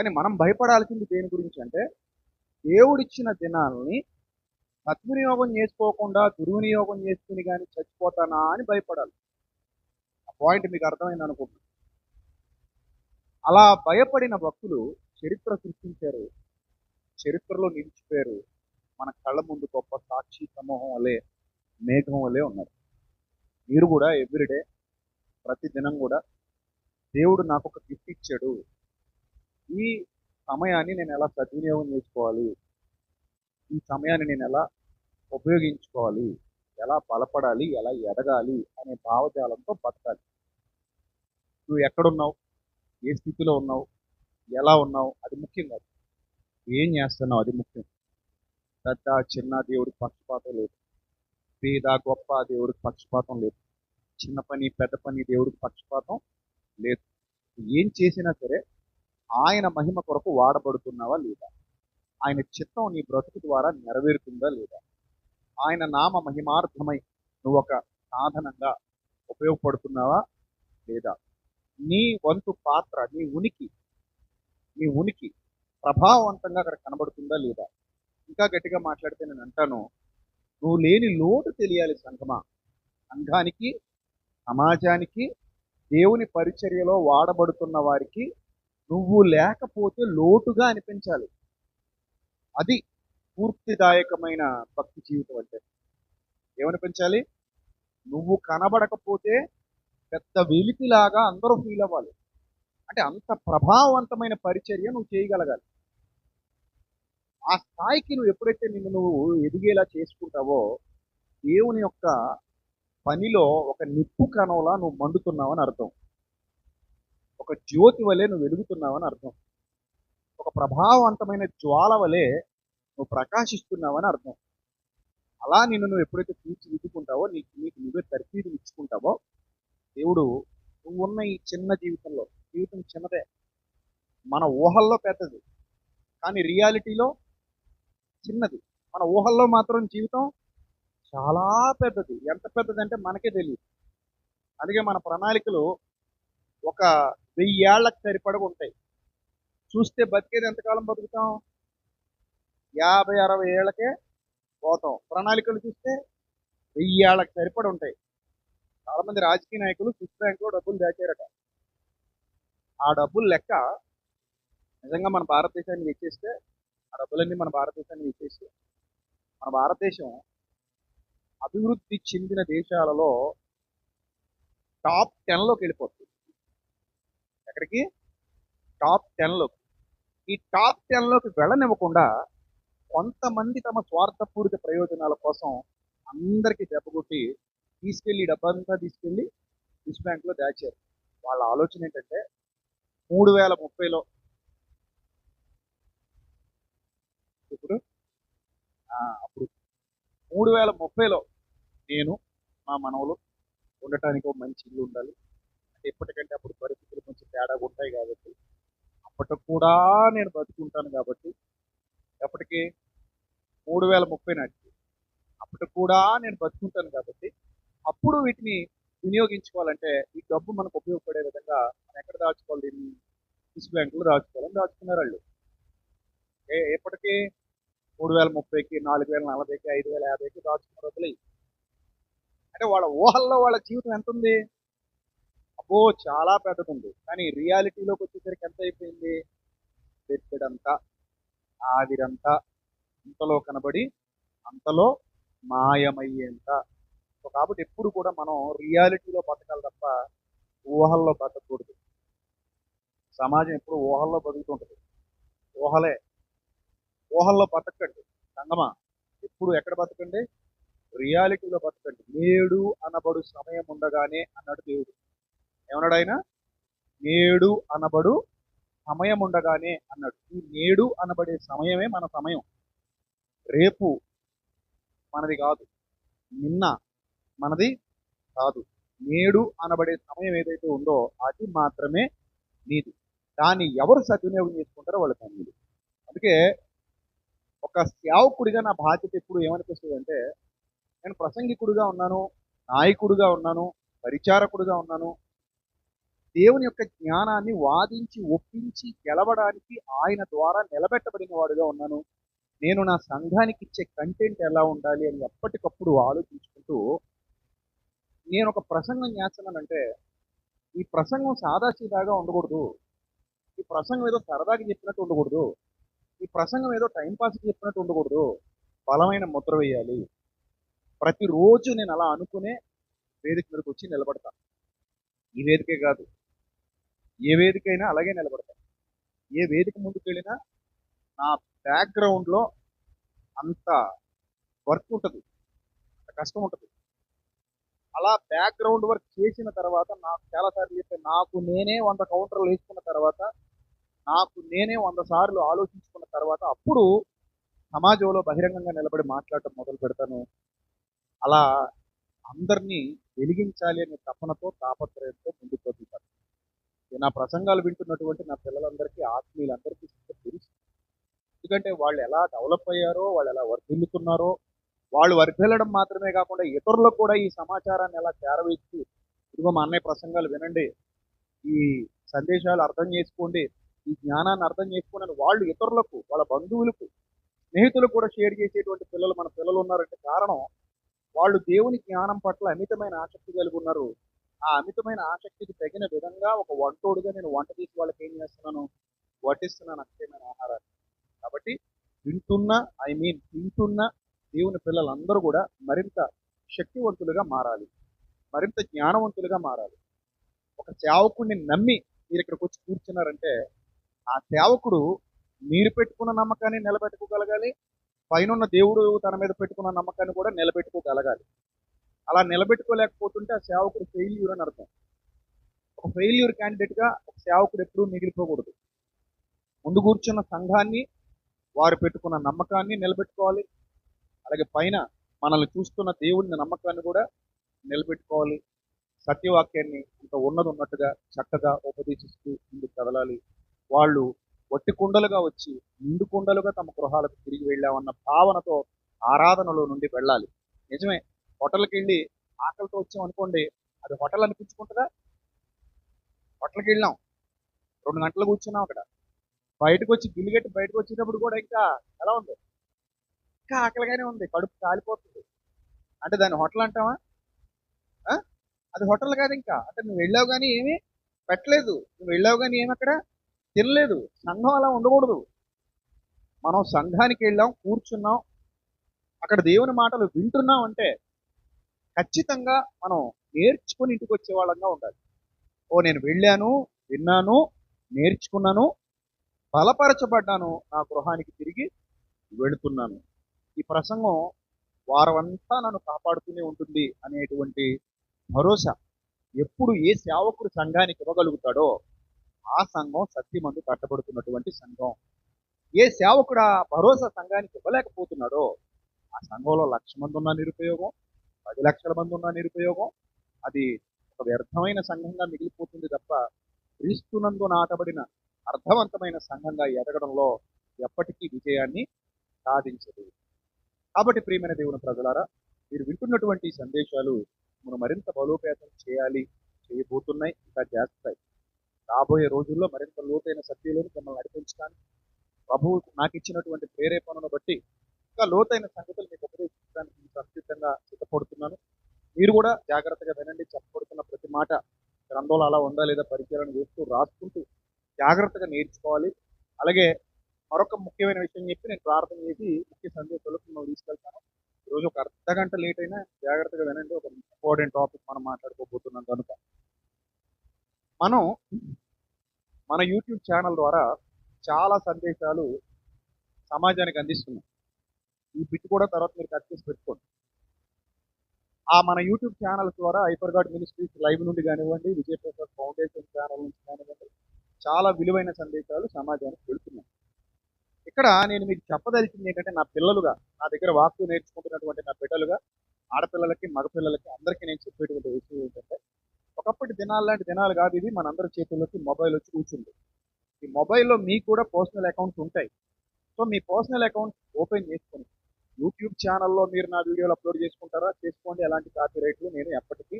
కానీ మనం భయపడాల్సింది దేని గురించి అంటే దేవుడిచ్చిన దినాల్ని సద్వినియోగం చేసుకోకుండా దుర్వినియోగం చేసుకుని కానీ చచ్చిపోతానా అని భయపడాలి. ఆ పాయింట్ మీకు అర్థమైంది అనుకుంటున్నాను అలా భయపడిన భక్తులు చరిత్ర సృష్టించారు. చరిత్రలో నిలిచిపోయారు. మన కళ్ళ ముందు గొప్ప సాక్షి సమూహం వలె మేఘం వలె ఉన్నారు. మీరు కూడా ఎవ్రీడే ప్రతి దినం కూడా దేవుడు నాకు ఒక గిఫ్ట్ ఇచ్చాడు. ఈ సమయాన్ని నేను ఎలా సద్వినియోగం చేసుకోవాలి? ఈ సమయాన్ని నేను ఎలా ఉపయోగించుకోవాలి? ఎలా బలపడాలి? ఎలా ఎదగాలి? అనే భావజాలంతో బతకాలి. నువ్వు ఎక్కడున్నావు? ఏ స్థితిలో ఉన్నావు? ఎలా ఉన్నావు? అది ముఖ్యం కాదు. ఏం చేస్తున్నావు? అది ముఖ్యం. పెద్ద చిన్న దేవుడికి పక్షపాతం లేదు. పేద గొప్ప దేవుడికి పక్షపాతం లేదు. చిన్న పని పెద్ద పని దేవుడికి పక్షపాతం లేదు. ఏం చేసినా సరే ఆయన మహిమ కొరకు వాడబడుతున్నావా లేదా? ఆయన చిత్తం నీ బ్రతుకు ద్వారా నెరవేరుతుందా లేదా? ఆయన నామ మహిమార్థమై నువ్వు ఒక సాధనంగా ఉపయోగపడుతున్నావా లేదా? నీ వంతు పాత్ర నీ ఉనికి నీ ఉనికి ప్రభావవంతంగా అక్కడ కనబడుతుందా లేదా? ఇంకా గట్టిగా మాట్లాడితే నేను అంటాను నువ్వు లేని లోటు తెలియాలి సంఘమా. సంఘానికి సమాజానికి దేవుని పరిచర్యలో వాడబడుతున్న వారికి నువ్వు లేకపోతే లోటుగా అనిపించాలి. అది పూర్తిదాయకమైన భక్తి జీవితం అంటే. ఏమనిపించాలి? నువ్వు కనబడకపోతే పెద్ద వెలితిలాగా అందరూ ఫీల్ అవ్వాలి. అంటే అంత ప్రభావవంతమైన పరిచర్య నువ్వు చేయగలగాలి. ఆ స్థాయికి నువ్వు ఎప్పుడైతే నిన్ను నువ్వు ఎదిగేలా చేసుకుంటావో దేవుని యొక్క పనిలో ఒక నిప్పు కణంలా నువ్వు మండుతున్నావని అర్థం. ఒక జ్యోతి వలె నువ్వు వెలుగుతున్నావని అర్థం. ఒక ప్రభావవంతమైన జ్వాల వలె నువ్వు ప్రకాశిస్తున్నావని అర్థం. అలా నిన్ను నువ్వు ఎప్పుడైతే తీర్చిదిద్దుకుంటావో నీకు నీకు నువ్వే తర్ఫీదు ఇచ్చుకుంటావో దేవుడు నువ్వు ఉన్న ఈ చిన్న జీవితంలో జీవితం చిన్నదే. మన ఊహల్లో పెద్దది. కానీ రియాలిటీలో చిన్నది. మన ఊహల్లో మాత్రం జీవితం చాలా పెద్దది. ఎంత పెద్దది అంటే మనకే తెలియదు అందుకే మన ప్రణాళికలు ఒక వెయ్యేళ్ళకు సరిపడగా ఉంటాయి. చూస్తే బతికేది ఎంతకాలం బతుకుతాం? యాభై అరవై ఏళ్ళకే పోతాం. ప్రణాళికలు చూస్తే వెయ్యి ఏళ్ళకి సరిపడి ఉంటాయి. చాలా మంది రాజకీయ నాయకులు స్విస్ బ్యాంకులో డబ్బులు దాచారట. ఆ డబ్బులు లెక్క నిజంగా మన భారతదేశానికి ఇచ్చేస్తే ఆ డబ్బులన్నీ మన భారతదేశానికి ఇచ్చేస్తే మన భారతదేశం అభివృద్ధి చెందిన దేశాలలో టాప్ టెన్లోకి వెళ్ళిపోతుంది. ఎక్కడికి టాప్ టెన్లోకి ఈ టాప్ టెన్లోకి వెళ్ళనివ్వకుండా కొంతమంది తమ స్వార్థపూరిత ప్రయోజనాల కోసం అందరికీ దెబ్బకొట్టి తీసుకెళ్ళి ఈ డబ్బంతా తీసుకెళ్ళి స్విస్ బ్యాంక్లో దాచారు. వాళ్ళ ఆలోచన ఏంటంటే మూడు వేల ముప్పైలో ఇప్పుడు అప్పుడు మూడు వేల ముప్పైలో నేను మా మనవలు ఉండటానికి ఒక మంచి ఇల్లు ఉండాలి. ఎప్పటికంటే అప్పుడు పరిస్థితులు కొంచెం తేడా ఉంటాయి కాబట్టి అప్పటికి కూడా నేను బతుకుంటాను కాబట్టి ఎప్పటికి మూడు వేల ముప్పై నాటికి అప్పటికి కూడా నేను బతుకుంటాను కాబట్టి అప్పుడు వీటిని వినియోగించుకోవాలంటే ఈ డబ్బు మనకు ఉపయోగపడే విధంగా మనం ఎక్కడ దాచుకోవాలి? దీన్ని స్విస్ బ్యాంకులో దాచుకోవాలని దాచుకున్నారు వాళ్ళు. ఏ ఎప్పటికీ మూడు వేల ముప్పైకి నాలుగు వేల నలభైకి ఐదు వేల యాభైకి దాచుకున్న డబ్బులు అంటే వాళ్ళ ఊహల్లో వాళ్ళ జీవితం ఎంత ఉంది అబ్బో చాలా పెద్దది ఉంది కానీ రియాలిటీలోకి వచ్చేసరికి ఎంత అయిపోయింది? పెట్టడంతా ఆవిరంతా ఇంతలో కనబడి అంతలో మాయమయ్యేంత. సో కాబట్టి ఎప్పుడు కూడా మనం రియాలిటీలో బతకాలి తప్ప ఊహల్లో బతకూడదు. సమాజం ఎప్పుడు ఊహల్లో బతుకుతుంటుంది. ఊహలే. ఊహల్లో బతకండి. సంగమా ఎప్పుడు ఎక్కడ బతకండి? రియాలిటీలో బతకండి. నేడు అనబడు సమయం ఉండగానే అన్నాడు దేవుడు. ఏమన్నాడు ఆయన నేడు అనబడు సమయం ఉండగానే అన్నాడు. ఈ నేడు అనబడే సమయమే మన సమయం. రేపు మనది కాదు. నిన్న మనది కాదు. నేడు అనబడే సమయం ఏదైతే ఉందో అది మాత్రమే నీది. దాన్ని ఎవరు సద్వినియోగం చేసుకుంటారో వాళ్ళ పనులు అందుకే ఒక సేవకుడిగా నా బాధ్యత ఎప్పుడు ఏమనిపిస్తుంది అంటే నేను ప్రసంగికుడిగా ఉన్నాను నాయకుడిగా ఉన్నాను పరిచారకుడిగా ఉన్నాను దేవుని యొక్క జ్ఞానాన్ని వాదించి ఒప్పించి గెలవడానికి ఆయన ద్వారా నిలబెట్టబడిన వాడుగా ఉన్నాను. నేను నా సంఘానికి ఇచ్చే కంటెంట్ ఎలా ఉండాలి అని ఎప్పటికప్పుడు ఆలోచించుకుంటూ నేను ఒక ప్రసంగం చేస్తున్నానంటే ఈ ప్రసంగం సాదాసీదాగా ఉండకూడదు. ఈ ప్రసంగం ఏదో సరదాగా చెప్పినట్టు ఉండకూడదు. ఈ ప్రసంగం ఏదో టైంపాస్కి చెప్పినట్టు ఉండకూడదు. బలమైన ముద్ర వేయాలి. ప్రతిరోజు నేను అలా అనుకునే వేదిక మీదకి వచ్చి నిలబడతాను ఈ వేదికే కాదు. ఏ వేదికైనా అలాగే నిలబడతాను ఏ వేదిక ముందుకు వెళ్ళినా నా బ్యాక్గ్రౌండ్లో అంత వర్క్ ఉంటుంది. అంత కష్టం ఉంటుంది. అలా బ్యాక్గ్రౌండ్ వర్క్ చేసిన తర్వాత నాకు చాలాసార్లు చెప్పే నాకు నేనే వంద కౌంటర్లు వేసుకున్న తర్వాత నాకు నేనే వంద సార్లు ఆలోచించుకున్న తర్వాత అప్పుడు సమాజంలో బహిరంగంగా నిలబడి మాట్లాడటం మొదలు పెడతాను. అలా అందరినీ వెలిగించాలి అనే తపనతో తాపత్రయంతో ముందుకు వదులుతాను. నా ప్రసంగాలు వింటున్నటువంటి నా పిల్లలందరికీ ఆత్మీయులందరికీ తెలుసు. ఎందుకంటే వాళ్ళు ఎలా డెవలప్ అయ్యారో వాళ్ళు ఎలా వర్ధిల్లుతున్నారో వాళ్ళు వర్ధిల్లడం మాత్రమే కాకుండా ఇతరులకు కూడా ఈ సమాచారాన్ని ఎలా చేరవేసి ఇదిగో మా అన్నయ్య ప్రసంగాలు వినండి ఈ సందేశాలు అర్థం చేసుకోండి ఈ జ్ఞానాన్ని అర్థం చేసుకోండి వాళ్ళు ఇతరులకు వాళ్ళ బంధువులకు స్నేహితులకు కూడా షేర్ చేసేటువంటి పిల్లలు మన పిల్లలు ఉన్నారంటే కారణం వాళ్ళు దేవుని జ్ఞానం పట్ల అమితమైన ఆసక్తి కలిగి ఉన్నారు. ఆ అమితమైన ఆసక్తికి తగిన విధంగా ఒక వంటోడుగా నేను వంట తీసి వాళ్ళకి ఏం చేస్తున్నాను? వడ్డిస్తున్నాను అక్షయమైన ఆహారాన్ని కాబట్టి వింటున్న ఐ మీన్ వింటున్న దేవుని పిల్లలందరూ కూడా మరింత శక్తివంతులుగా మారాలి. మరింత జ్ఞానవంతులుగా మారాలి. ఒక సేవకుడిని నమ్మి మీరు ఇక్కడికి వచ్చి కూర్చున్నారంటే ఆ సేవకుడు మీరు పెట్టుకున్న నమ్మకాన్ని నిలబెట్టుకోగలగాలి. పైనున్న దేవుడు తన మీద పెట్టుకున్న నమ్మకాన్ని కూడా నిలబెట్టుకోగలగాలి. అలా నిలబెట్టుకోలేకపోతుంటే ఆ సేవకుడు ఫెయిల్యూర్ అని అర్థం. ఒక ఫెయిల్యూర్ క్యాండిడేట్గా ఒక సేవకుడు ఎప్పుడూ మిగిలిపోకూడదు. ముందు కూర్చున్న సంఘాన్ని వారు పెట్టుకున్న నమ్మకాన్ని నిలబెట్టుకోవాలి. అలాగే పైన మనల్ని చూస్తున్న దేవుని నమ్మకాన్ని కూడా నిలబెట్టుకోవాలి. సత్యవాక్యాన్ని ఇంత ఉన్నది ఉన్నట్టుగా చక్కగా ఉపదేశిస్తూ ముందుకు కదలాలి. వాళ్ళు వట్టి కుండలుగా వచ్చి నిండు కుండలుగా తమ గృహాలకు తిరిగి వెళ్ళామన్న భావనతో ఆరాధనలో నుండి వెళ్ళాలి. నిజమే. హోటల్కి వెళ్ళి ఆకలితో వచ్చాం అనుకోండి అది హోటల్ అనిపించుకుంటుందా? హోటల్కి వెళ్ళాం. రెండు గంటలు కూర్చున్నాం అక్కడ. బయటకు వచ్చి గిల్లిగట్టి బయటకు వచ్చేటప్పుడు కూడా ఇంకా ఎలా ఉంది? ఇంకా ఆకలిగానే ఉంది కడుపు కాలిపోతుంది. అంటే దాన్ని హోటల్ అంటావా? ఆ? అది హోటల్ కాదు ఇంకా. అంటే నువ్వు వెళ్ళావు కానీ ఏమీ పెట్టలేదు. నువ్వు వెళ్ళావు కానీ ఏమి అక్కడ తినలేదు. సంఘం అలా ఉండకూడదు. మనం సంఘానికి వెళ్ళాం కూర్చున్నాం. అక్కడ దేవుని మాటలు వింటున్నాం అంటే ఖచ్చితంగా మనం నేర్చుకుని ఇంటికి వచ్చే వాళ్ళంగా ఉండాలి. ఓ నేను వెళ్ళాను విన్నాను నేర్చుకున్నాను బలపరచబడ్డాను నా గృహానికి తిరిగి వెళుతున్నాను. ఈ ప్రసంగం వారమంతా నన్ను కాపాడుతూనే ఉంటుంది అనేటువంటి భరోసా ఎప్పుడు ఏ సేవకుడు సంఘానికి ఇవ్వగలుగుతాడో ఆ సంఘం సత్యమందు కట్టబడుతున్నటువంటి సంఘం. ఏ సేవకుడు ఆ భరోసా సంఘానికి ఇవ్వలేకపోతున్నాడో ఆ సంఘంలో లక్ష మంది ఉన్న నిరుపయోగం పది లక్షల మంది ఉన్న నిరుపయోగం అది ఒక వ్యర్థమైన సంఘంగా మిగిలిపోతుంది తప్ప క్రీస్తునందు నాటబడిన అర్థవంతమైన సంఘంగా ఎదగడంలో ఎప్పటికీ విజయాన్ని సాధించదు. కాబట్టి ప్రియమైన దేవుని ప్రజలారా మీరు వింటున్నటువంటి సందేశాలు మనం మరింత బలోపేతం చేయాలి చేయబోతున్నాయి ఇంకా చేస్తాయి. రాబోయే రోజుల్లో మరింత లోతైన సత్యంలోని మిమ్మల్ని నడిపించడానికి ప్రభువు నాకు ఇచ్చినటువంటి ప్రేరేపణను బట్టి ఇంకా లోతైన సంగతులు మీకు ఉపదేశించడానికి సంసిద్ధంగా చెప్పబడుతున్నాను మీరు కూడా జాగ్రత్తగా వినండి చెప్పబడుతున్న ప్రతి మాట గ్రంథంలో అలా ఉందా లేదా పరిచయాలను చేస్తూ రాసుకుంటూ జాగ్రత్తగా నేర్చుకోవాలి. అలాగే మరొక ముఖ్యమైన విషయం చెప్పి నేను ప్రార్థన చేసి ముఖ్య సందేశాలకు మనం తీసుకెళ్తాను. ఈరోజు ఒక అర్ధ గంట లేట్ అయినా జాగ్రత్తగా వినండి. ఒక ఇంపార్టెంట్ టాపిక్ మనం మాట్లాడుకోబోతున్నాం కనుక. మనం మన యూట్యూబ్ ఛానల్ ద్వారా చాలా సందేశాలు సమాజానికి అందిస్తున్నాం. ఈ బిట్ కూడా తర్వాత మీరు కట్ చేసి పెట్టుకోండి. ఆ మన యూట్యూబ్ ఛానల్ ద్వారా హైపర్ గాడ్ మినిస్ట్రీస్ లైవ్ నుండి కానివ్వండి విజయప్రసాద్ ఫౌండేషన్ ఛానల్ నుంచి కానివ్వండి చాలా విలువైన సందేశాలు సమాజానికి పెడుతున్నాయి ఇక్కడ నేను మీకు చెప్పదలిచింది ఏంటంటే నా పిల్లలుగా నా దగ్గర వాక్కు నేర్చుకుంటున్నటువంటి నా బిడ్డలుగా ఆడపిల్లలకి మగపిల్లలకి అందరికీ నేను చెప్పేటువంటి విషయం ఏంటంటే ఒకప్పటి దినాలు లాంటి దినాలు కాదు ఇది మనందరి చేతుల్లోకి మొబైల్ వచ్చి కూర్చుంది. ఈ మొబైల్లో మీకు కూడా పర్సనల్ అకౌంట్స్ ఉంటాయి. సో మీ పర్సనల్ అకౌంట్ ఓపెన్ చేసుకుని యూట్యూబ్ ఛానల్లో మీరు నా వీడియోలు అప్లోడ్ చేసుకుంటారా? చేసుకోండి. ఎలాంటి కాపీ రైట్లు నేను ఎప్పటికీ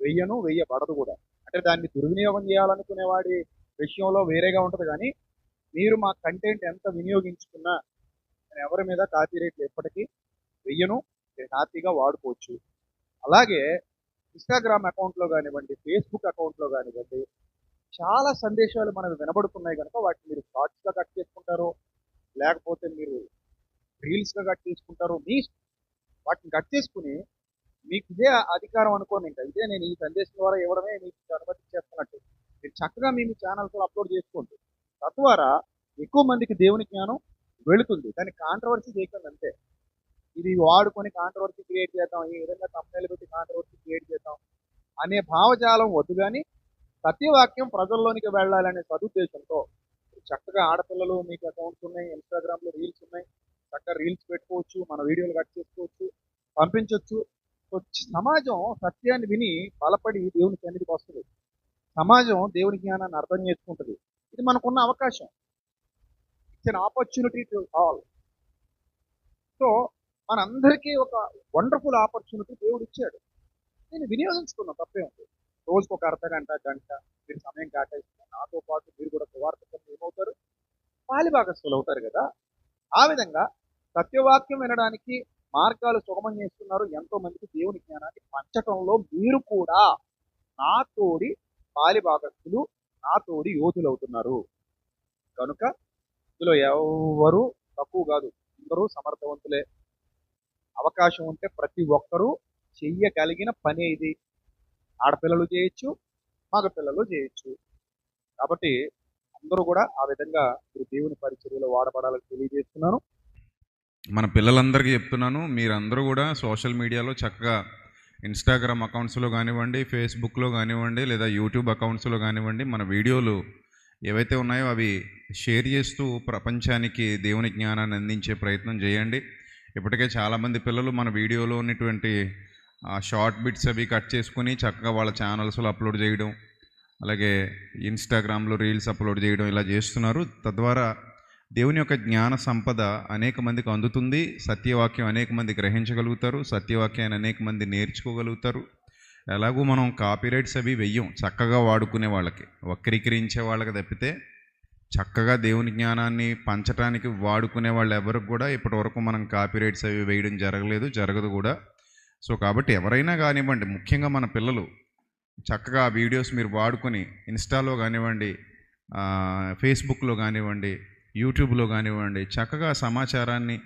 వెయ్యను వెయ్యబడదు కూడా. అంటే దాన్ని దుర్వినియోగం చేయాలనుకునే వాడి విషయంలో వేరేగా ఉంటుంది కానీ మీరు మా కంటెంట్ ఎంత వినియోగించుకున్నా నేను ఎవరి మీద కాపీ రేట్లు ఎప్పటికీ వెయ్యను మీరు హ్యాపీగా వాడుకోవచ్చు. అలాగే ఇన్స్టాగ్రామ్ అకౌంట్లో కానివ్వండి ఫేస్బుక్ అకౌంట్లో కానివ్వండి చాలా సందేశాలు మనకు వినబడుతున్నాయి కనుక వాటిని మీరు షార్ట్స్గా కట్ చేసుకుంటారో లేకపోతే మీరు రీల్స్గా కట్ చేసుకుంటారో మీ వాటిని కట్ చేసుకుని మీకు ఇదే అధికారం అనుకోండి ఇంకా. ఇదే నేను ఈ సందేశం ద్వారా ఇవ్వడమే మీకు అనుమతి చేస్తున్నట్టు. మీరు చక్కగా మీ ఛానల్స్లో అప్లోడ్ చేసుకోండి. తద్వారా ఎక్కువ మందికి దేవుని జ్ఞానం వెళుతుంది. కానీ కాంట్రవర్సీ చేయకండి అంతే. ఇది వాడుకొని కాంట్రవర్సీ క్రియేట్ చేద్దాం. ఈ విధంగా కంపెనీలు పెట్టి కాంట్రవర్సీ క్రియేట్ చేద్దాం అనే భావజాలం వద్దు కానీ సత్యవాక్యం ప్రజల్లోనికి వెళ్ళాలనే సదుద్దేశంతో. చక్కగా ఆడపిల్లలు మీకు అకౌంట్స్ ఉన్నాయి ఇన్స్టాగ్రామ్లో రీల్స్ ఉన్నాయి. చక్కగా రీల్స్ పెట్టుకోవచ్చు మన వీడియోలు కట్ చేసుకోవచ్చు పంపించవచ్చు సో సమాజం సత్యాన్ని విని బలపడి దేవుని సన్నిధికి వస్తుంది. సమాజం దేవుని జ్ఞానాన్ని అర్థం చేసుకుంటుంది. ఇది మనకున్న అవకాశం. It's an opportunity to all so మనందరికీ ఒక వండర్ఫుల్ ఆపర్చునిటీ దేవుడు ఇచ్చాడు. నేను వినియోగించుకున్నాను తప్పే ఉంది. రోజుకు ఒక అర్ధ గంట గంట మీరు సమయం కేటాయిస్తున్నారు నాతో పాటు మీరు కూడా సువార్త ఏమవుతారు? పాలి భాగస్థులు అవుతారు కదా. ఆ విధంగా సత్యవాక్యం వినడానికి మార్గాలు సుగమం చేస్తున్నారు ఎంతో మందికి దేవుని జ్ఞానాన్ని పంచటంలో మీరు కూడా నా తోడి పాలి భాగస్థులు నా తోడి యోధులు అవుతున్నారు కనుక ఇందులో ఎవరు తక్కువ కాదు అందరూ సమర్థవంతులే. అవకాశం ఉంటే ప్రతి ఒక్కరూ చెయ్యగలిగిన పని ఇది. ఆడపిల్లలు చేయొచ్చు మగపిల్లలు చేయొచ్చు. కాబట్టి అందరూ కూడా ఆ విధంగా మీరు దేవుని పరిచర్యలో వాడబడాలని తెలియజేస్తున్నాను. మన పిల్లలందరికీ చెప్తున్నాను మీరందరూ కూడా సోషల్ మీడియాలో చక్కగా ఇన్స్టాగ్రామ్ అకౌంట్స్లో కానివ్వండి ఫేస్బుక్లో కానివ్వండి లేదా యూట్యూబ్ అకౌంట్స్లో కానివ్వండి మన వీడియోలు ఏవైతే ఉన్నాయో అవి షేర్ చేస్తూ ప్రపంచానికి దేవుని జ్ఞానాన్ని అందించే ప్రయత్నం చేయండి. ఇప్పటికే చాలామంది పిల్లలు మన వీడియోలో ఉన్నటువంటి షార్ట్ బిట్స్ అవి కట్ చేసుకుని చక్కగా వాళ్ళ ఛానల్స్లో అప్లోడ్ చేయడం అలాగే ఇన్స్టాగ్రామ్లో రీల్స్ అప్లోడ్ చేయడం ఇలా చేస్తున్నారు. తద్వారా దేవుని యొక్క జ్ఞాన సంపద అనేక మందికి అందుతుంది. సత్యవాక్యం అనేక మంది గ్రహించగలుగుతారు. సత్యవాక్యాన్ని అనేక మంది నేర్చుకోగలుగుతారు. ఎలాగూ మనం కాపీరైట్స్ అవి వెయ్యం. చక్కగా వాడుకునే వాళ్ళకి. వక్రీకరించే వాళ్ళకి తప్పితే చక్కగా దేవుని జ్ఞానాన్ని పంచడానికి వాడుకునే వాళ్ళు ఎవరికి కూడా ఇప్పటి వరకు మనం కాపీరైట్స్ అవి వేయడం జరగలేదు. జరగదు కూడా. సో కాబట్టి ఎవరైనా కానివ్వండి ముఖ్యంగా మన పిల్లలు చక్కగా ఆ వీడియోస్ మీరు వాడుకొని ఇన్స్టాలో కానివ్వండి ఫేస్బుక్లో కానివ్వండి యూట్యూబ్లో కానివ్వండి చక్కగా సమాచారాన్ని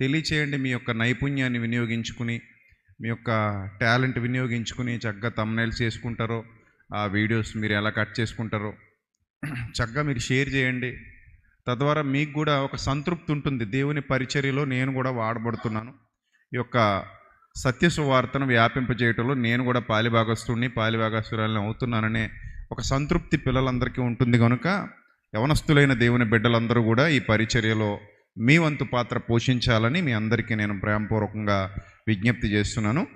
తెలియచేయండి. మీ యొక్క నైపుణ్యాన్ని వినియోగించుకుని మీ యొక్క టాలెంట్ వినియోగించుకుని చక్కగా తమ్నైల్స్ చేసుకుంటారో ఆ వీడియోస్ మీరు ఎలా కట్ చేసుకుంటారో చక్కగా మీరు షేర్ చేయండి. తద్వారా మీకు కూడా ఒక సంతృప్తి ఉంటుంది. దేవుని పరిచర్యలో నేను కూడా వాడబడుతున్నాను. ఈ యొక్క సత్య సువార్తను వ్యాపింపజేయటంలో నేను కూడా పాలిభాగస్తుడిని పాలిభాగస్తురాలని అవుతున్నాననే ఒక సంతృప్తి పిల్లలందరికీ ఉంటుంది కనుక యవనస్తులైన దేవుని బిడ్డలందరూ కూడా ఈ పరిచర్యలో మీ వంతు పాత్ర పోషించాలని మీ అందరికీ నేను ప్రేమపూర్వకంగా విజ్ఞప్తి చేస్తున్నాను.